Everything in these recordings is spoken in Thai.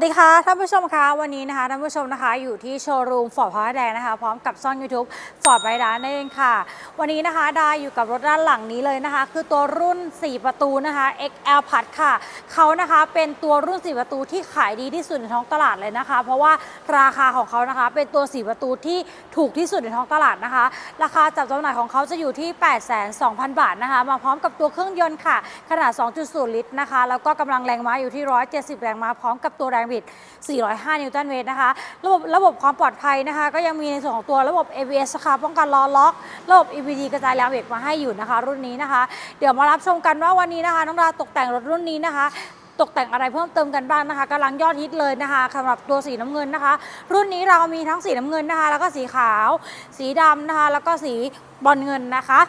วัสดีค่ะท่านผู้ชมคะวันนี้นะคะท่านผู้ชมนะคะอยู่ที่โชว์รูมฟอร์ดพระแดงนะคะพร้อมกับช่อง YouTube ฟอร์ดไบร้านนั่นเองค่ะ วันนี้นะคะไดาอยู่กับรถด้านหลังนี้เลยนะคะ คือตัวรุ่น 4 ประตูนะคะ XL พัดค่ะเขานะคะเป็นตัวรุ่น 4 ประตูที่ขายดีที่สุดในท้องตลาดเลยนะคะ เพราะว่าราคาของเขานะคะเป็นตัว 4 ประตูที่ถูกที่สุดในท้องตลาดนะคะ ราคาจับจำหน่ายของเขาจะอยู่ที่ 8,200,000บาทนะคะ มาพร้อมกับตัวเครื่องยนต์ค่ะ ขนาด 2.0 ลิตรนะคะแล้วก็กำลังแรงม้าอยู่ที่ 170 แรงม้าพร้อมกับตัวแรงบิด 405 นิวตันเมตรนะคะ ระบบระบบความปลอดภัยนะคะ ก็ยังมีในส่วนของตัวระบบ ABS ค่ะป้องกันล้อล็อก ระบบ EBD กระจายแรงเบรกมาให้อยู่นะคะ รุ่นนี้นะคะ เดี๋ยวมารับชมกันว่าวันนี้นะคะน้องดาตกแต่งรถรุ่นนี้นะคะตกแต่งอะไรเพิ่มเติมกันบ้างนะคะกำลังยอดฮิตเลยนะคะสำหรับตัวสีน้ำเงินนะคะ รุ่นนี้เรามีทั้งสีน้ำเงินนะคะ แล้วก็สีขาว สีดำนะคะ แล้วก็สีบอลเงินนะคะ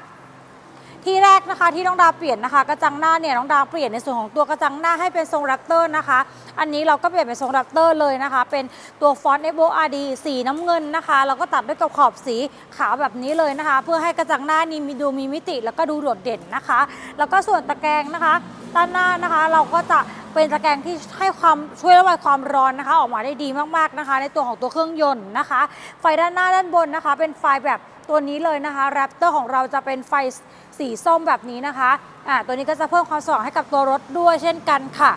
ที่แรกนะคะที่น้องดาเปลี่ยนนะคะกระจังหน้าเนี่ยน้องดาเปลี่ยนในส่วนของตัวกระจังหน้าให้เป็นทรงแรปเตอร์นะคะ อันนี้เราก็เปลี่ยนเป็นทรงแรปเตอร์เลยนะคะ เป็นตัวฟอนต์ f o r d สีน้ำเงินนะคะแล้วก็ตัดด้วยกับขอบสีขาวแบบนี้เลยนะคะ เพื่อให้กระจังหน้านี่มีดูมีมิติแล้วก็ดูโดดเด่นนะคะ แล้วก็ส่วนตะแกรงนะคะ ด้านหน้านะคะเราก็จะเป็นตะแกรงที่ให้ความช่วยระบายความร้อนนะคะ ออกมาได้ดีมากๆนะคะ ในตัวของตัวเครื่องยนต์นะคะ ไฟด้านหน้าด้านบนนะคะ เป็นไฟแบบ ตัวนี้เลยนะคะแรปเตอร์ของเราจะเป็นไฟสีส้มแบบนี้นะคะอ่าตัวนี้ก็จะเพิ่มความสว่างให้กับตัวรถด้วยเช่นกันค่ะ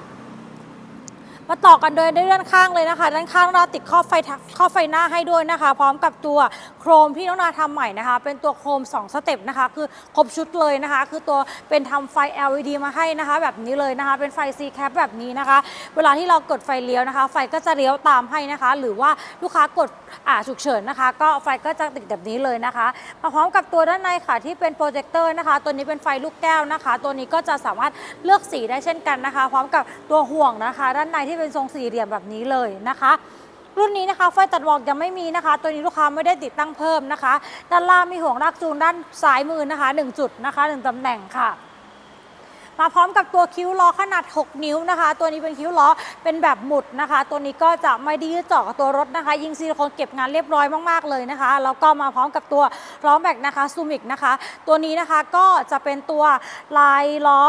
มาต่อกันโดยด้านข้างเลยนะคะ ด้านข้างเราติดข้อบไฟข้อบไฟหน้าให้ด้วยนะคะ พร้อมกับตัวโครมที่น้องนาทำใหม่นะคะ เป็นตัวโครม 2 สเต็ปนะคะ คือครบชุดเลยนะคะ คือตัวเป็นทำไฟ LED มาให้นะคะ แบบนี้เลยนะคะ เป็นไฟ C cap แบบนี้นะคะ เวลาที่เรากดไฟเลี้ยวนะคะ ไฟก็จะเลี้ยวตามให้นะคะ หรือว่าลูกค้ากดอ่าฉุกเฉินนะคะ ก็ไฟก็จะติดแบบนี้เลยนะคะ มาพร้อมกับตัวด้านในค่ะที่เป็นโปรเจคเตอร์นะคะ ตัวนี้เป็นไฟลูกแก้วนะคะ ตัวนี้ก็จะสามารถเลือกสีได้เช่นกันนะคะ พร้อมกับตัวห่วงนะคะ ด้านในที่เป็นทรงสี่เหลี่ยมแบบนี้เลยนะคะ รุ่นนี้นะคะไฟตัดหมอกยังไม่มีนะคะ ตัวนี้ลูกค้าไม่ได้ติดตั้งเพิ่มนะคะ ด้านล่างมีห่วงลากจูงด้านซ้ายมือนะคะ 1 จุดนะคะ1ตำแหน่งค่ะมาพร้อมกับตัวคิ้วล้อขนาด 6 นิ้วนะคะ ตัวนี้เป็นคิ้วล้อเป็นแบบหมุดนะคะ ตัวนี้ก็จะไม่ได้ยืดเจาะกับตัวรถนะคะ ยิงซิลิโคนเก็บงานเรียบร้อยมากๆเลยนะคะ แล้วก็มาพร้อมกับตัวล้อแม็กนะคะซูมิกนะคะ ตัวนี้นะคะก็จะเป็นตัวลายล้อ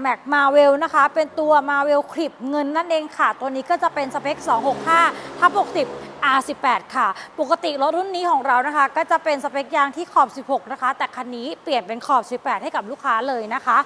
แม็กมาเวลนะคะ เป็นตัวมาเวลคลิปเงินนั่นเองค่ะ ตัวนี้ก็จะเป็นสเปค 265ทับ60 R18 ค่ะ ปกติรถรุ่นนี้ของเรานะคะ ก็จะเป็นสเปคยางที่ขอบ 16 นะคะ แต่คันนี้เปลี่ยนเป็นขอบ 18 ให้กับลูกค้าเลยนะคะ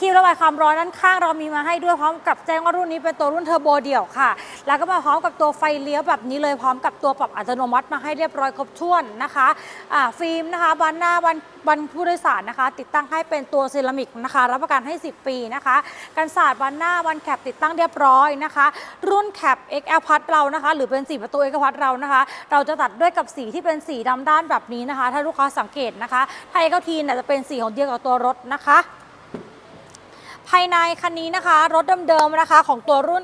คีบระบายความร้อนด้านข้างเรามีมาให้ด้วยพร้อมกับแจ้งว่ารุ่นนี้เป็นตัวรุ่นเทอร์โบเดี่ยวค่ะ แล้วก็มาพร้อมกับตัวไฟเลี้ยวแบบนี้เลยพร้อมกับตัวปรับอัตโนมัติมาให้เรียบร้อยครบถ้วนนะคะอ่าฟิล์มนะคะบานหน้าบันบันผู้โดยสารนะคะ ติดตั้งให้เป็นตัวเซรามิกนะคะ รับประกันให้ 10 ปีนะคะกันศาสตร์บันหน้าบันแคปติดตั้งเรียบร้อยนะคะ รุ่นแคป XL พัดเรานะคะ หรือเป็นสีประตู XL พัดเรานะคะ เราจะตัดด้วยกับสีที่เป็นสีดำด้านแบบนี้นะคะ ถ้าลูกค้าสังเกตนะคะไทยเก้าทีเนี่ยจะเป็นสีของเดียวกับตัวรถนะคะ ภายในคันนี้นะคะ รถเดิมๆนะคะของตัวรุ่น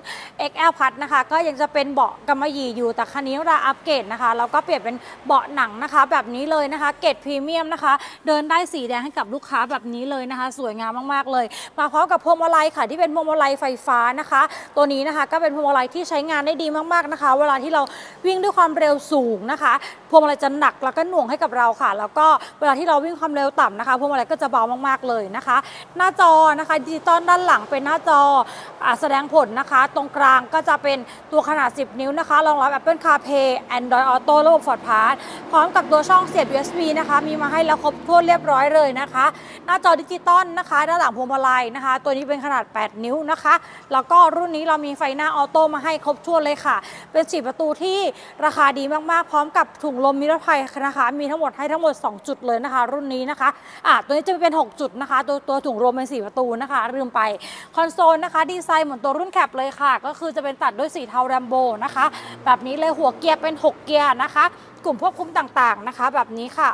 XL พัดนะคะ ก็ยังจะเป็นเบาะกำมะหยี่อยู่ แต่คันนี้เราอัปเกรดนะคะแล้วก็เปลี่ยนเป็นเบาะหนังนะคะ แบบนี้เลยนะคะ เกรดพรีเมียมนะคะ เดินได้สีแดงให้กับลูกค้าแบบนี้เลยนะคะ สวยงามมากๆเลย มาพร้อมกับพวงมาลัยค่ะ ที่เป็นพวงมาลัยไฟฟ้านะคะ ตัวนี้นะคะก็เป็นพวงมาลัยที่ใช้งานได้ดีมากๆนะคะ เวลาที่เราวิ่งด้วยความเร็วสูงนะคะ พวงมาลัยจะหนักแล้วก็หน่วงให้กับเราค่ะ แล้วก็เวลาที่เราวิ่งความเร็วต่ำนะคะ พวงมาลัยก็จะเบามากๆเลยนะคะ หน้าจอนะคะดิจิตอลด้านหลังเป็นหน้าจออแสดงผลนะคะ ตรงกลางก็จะเป็นตัวขนาด 10 นิ้วนะคะ รองรับ Apple CarPlay Android Auto ระบบ Ford Pass พร้อมกับตัวช่องเสียบ USB นะคะ มีมาให้แล้วครบถ้วนเรียบร้อยเลยนะคะ หน้าจอดิจิตอลนะคะด้านหลังพวงมาลัยนะคะ ตัวนี้เป็นขนาด 8 นิ้วนะคะ แล้วก็รุ่นนี้เรามีไฟหน้าออโต้มาให้ครบถ้วนเลยค่ะ เป็นสีประตูที่ราคาดีมากๆ พร้อมกับถุงลมนิรภัยนะคะ มีทั้งหมดให้ทั้งหมด 2 จุดเลยนะคะ รุ่นนี้นะคะอะตัวนี้จะเป็น 6 จุดนะคะ ตัวตัวถุงลมเป็นสีประตูนะคะลืมไป คอนโซลนะคะ ดีไซน์เหมือนตัวรุ่นแคปเลยค่ะ ก็คือจะเป็นตัดด้วยสีเทาแรมโบนะคะ แบบนี้เลยหัวเกียร์เป็น 6 เกียร์นะคะ กลุ่มควบคุมต่างๆนะคะ แบบนี้ค่ะ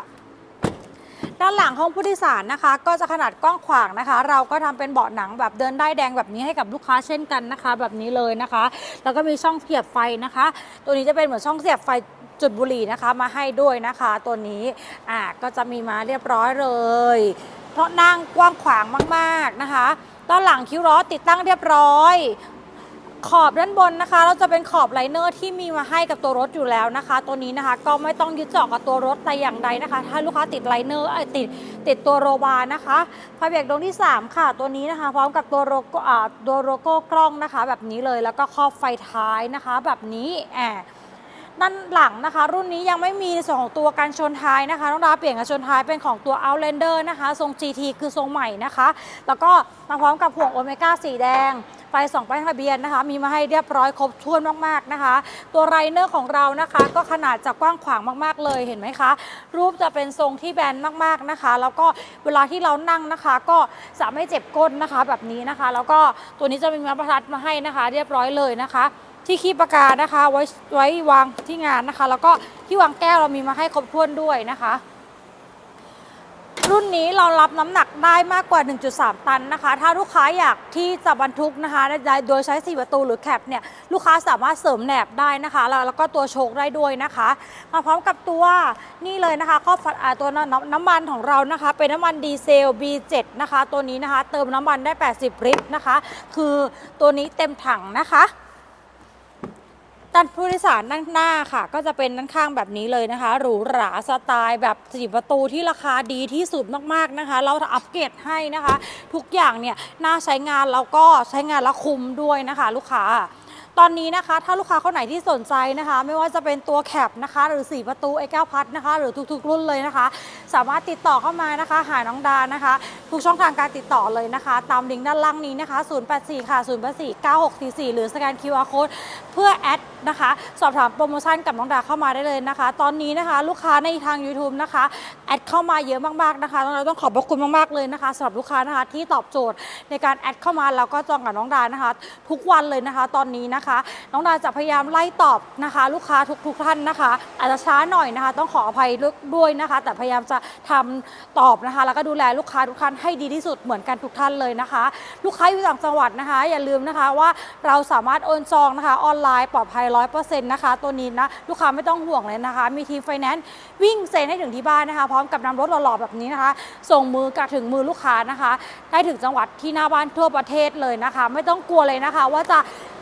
ด้านหลังห้องผู้โดยสารนะคะ ก็จะขนาดกว้างขวางนะคะ เราก็ทำเป็นเบาะหนังแบบเดินได้แดงแบบนี้ให้กับลูกค้าเช่นกันนะคะ แบบนี้เลยนะคะ แล้วก็มีช่องเสียบไฟนะคะ ตัวนี้จะเป็นเหมือนช่องเสียบไฟจุดบุหรี่นะคะ มาให้ด้วยนะคะ ตัวนี้อ่าก็จะมีมาเรียบร้อยเลยเพราะนั่งกว้างขวางมาก ๆนะคะ ด้านหลังคิ้วล้อติดตั้งเรียบร้อย ขอบด้านบนนะคะ เราจะเป็นขอบไลเนอร์ที่มีมาให้กับตัวรถอยู่แล้วนะคะ ตัวนี้นะคะก็ไม่ต้องยึดเจาะกับตัวรถแต่อย่างใดนะคะ ถ้าลูกค้าติดไลเนอร์ติดติดตัวโรบาร์นะคะไฟเบรกดวงที่ 3 ค่ะ ตัวนี้นะคะ พร้อมกับตัวโลโก้อ่ตัวโลโก้กล้องนะคะ แบบนี้เลยแล้วก็ครอบไฟท้ายนะคะ แบบนี้แอบ ด้านหลังนะคะ รุ่นนี้ยังไม่มีในส่วนของตัวการชนท้ายนะคะน้องดาวเปลี่ยนกันชนท้ายเป็นของตัว Outlander นะคะ ทรง GT คือทรงใหม่นะคะ แล้วก็มาพร้อมกับห่วงโอเมก้าสีแดงไฟสองป้ายทะเบียนนะคะ มีมาให้เรียบร้อยครบถ้วนมากๆนะคะ ตัวไรเนอร์ของเรานะคะ ก็ขนาดจะกว้างขวางมากๆเลยเห็นไหมคะ รูปจะเป็นทรงที่แบนมากๆนะคะ แล้วก็เวลาที่เรานั่งนะคะ ก็จะไม่เจ็บก้นนะคะแบบนี้นะคะ แล้วก็ตัวนี้จะมีมาประทัดมาให้นะคะ เรียบร้อยเลยนะคะ ที่คีบปากกานะคะ ไว้ไว้วางที่งานนะคะ แล้วก็ที่วางแก้วเรามีมาให้ครบถ้วนด้วยนะคะ รุ่นนี้เรารับน้ำหนักได้มากกว่า 1.3 ตันนะคะ ถ้าลูกค้าอยากที่จะบรรทุกนะคะโดยใช้4ประตูหรือแคปเนี่ยลูกค้าสามารถเสริมแหนบได้นะคะ แล้วแล้วก็ตัวโชคได้ด้วยนะคะ มาพร้อมกับตัวนี่เลยนะคะข้อฟัดตัวน้ำน้ำมันของเรานะคะ เป็นน้ำมันดีเซล B7 นะคะ ตัวนี้นะคะ เติมน้ำมันได้ 80 ลิตรนะคะ คือตัวนี้เต็มถังนะคะ ด้านผู้โดยสารนั่งหน้าค่ะ ก็จะเป็นด้านข้างแบบนี้เลยนะคะหรูหราสไตล์แบบสี่ประตูที่ราคาดีที่สุดมากๆนะคะ เราอัปเกรดให้นะคะ ทุกอย่างเนี่ยน่าใช้งานแล้วก็ใช้งานแล้วคุ้มด้วยนะคะ ลูกค้า ตอนนี้นะคะ ถ้าลูกค้าคนไหนที่สนใจนะคะ ไม่ว่าจะเป็นตัวแคปนะคะ หรือ4ประตูไอ้9พัดนะคะ หรือทุกๆ รุ่นเลยนะคะ สามารถติดต่อเข้ามานะคะ หาน้องดานะคะ ทุกช่องทางการติดต่อเลยนะคะ ตามลิงก์ด้านล่างนี้นะคะ 084 ค่ะ084 9644 หรือสแกน QR code เพื่อแอดนะคะ สอบถามโปรโมชั่นกับน้องดาเข้ามาได้เลยนะคะ ตอนนี้นะคะ ลูกค้าในทาง YouTube นะคะ แอดเข้ามาเยอะมากๆนะคะเราต้องขอบพระคุณมากๆเลยนะคะสำหรับลูกค้านะคะที่ตอบโจทย์ในการแอดเข้ามาแล้วก็จองกับน้องดานะคะ ทุกวันเลยนะคะ ตอนนี้นะคะน้องดาจะพยายามไล่ตอบนะคะ ลูกค้าทุกๆท่านนะคะ อาจจะช้าหน่อยนะคะ ต้องขออภัยด้วยนะคะ แต่พยายามจะทำตอบนะคะ แล้วก็ดูแลลูกค้าทุกท่านให้ดีที่สุดเหมือนกันทุกท่านเลยนะคะ ลูกค้าอยู่ต่างจังหวัดนะคะ อย่าลืมนะคะว่าเราสามารถโอนจองนะคะ ออนไลน์ปลอดภัยร้อยเปอร์เซ็นต์นะคะ ตัวนี้นะลูกค้าไม่ต้องห่วงเลยนะคะ มีทีมไฟแนนซ์วิ่งเซ็นให้ถึงที่บ้านนะคะ พร้อมกับนำรถหล่อๆแบบนี้นะคะ ส่งมือกลับถึงมือลูกค้านะคะ ได้ถึงจังหวัดที่หน้าบ้านทั่วประเทศเลยนะคะ ไม่ต้องกลัวเลยนะคะ ว่าจะ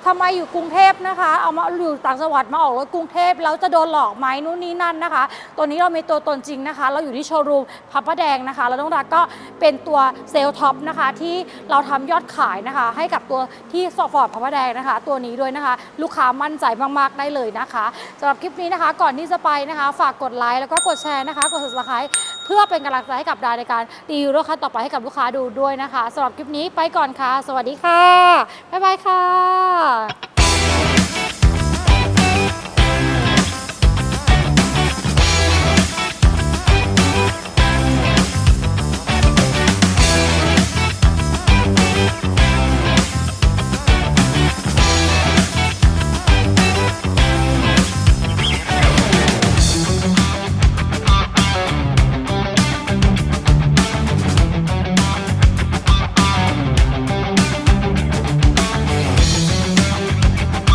ทำไมอยู่กรุงเทพนะคะ เอามาอยู่ต่างจังหวัดมาออกรถกรุงเทพแล้วจะโดนหลอกไหมนู่นนี่นั่นนะคะ ตัวนี้เรามีตัวตนจริงนะคะ เราอยู่ที่โชว์รูมพับประแดงนะคะ แล้วน้องรักก็เป็นตัวเซลล์ท็อปนะคะที่เราทำยอดขายนะคะ ให้กับตัวที่สฟอร์ดพับประแดงนะคะ ตัวนี้ด้วยนะคะ ลูกค้ามั่นใจมากๆได้เลยนะคะสำหรับคลิปนี้นะคะ ก่อนที่จะไปนะคะ ฝากกดไลค์แล้วก็กดแชร์นะคะ กด subscribe เพื่อเป็นกำลังใจให้กับดาในการรีวิวรถคันต่อไปให้กับลูกค้าดูด้วยนะคะสำหรับคลิปนี้ไปก่อนค่ะ สวัสดีค่ะ บ๊ายบายค่ะ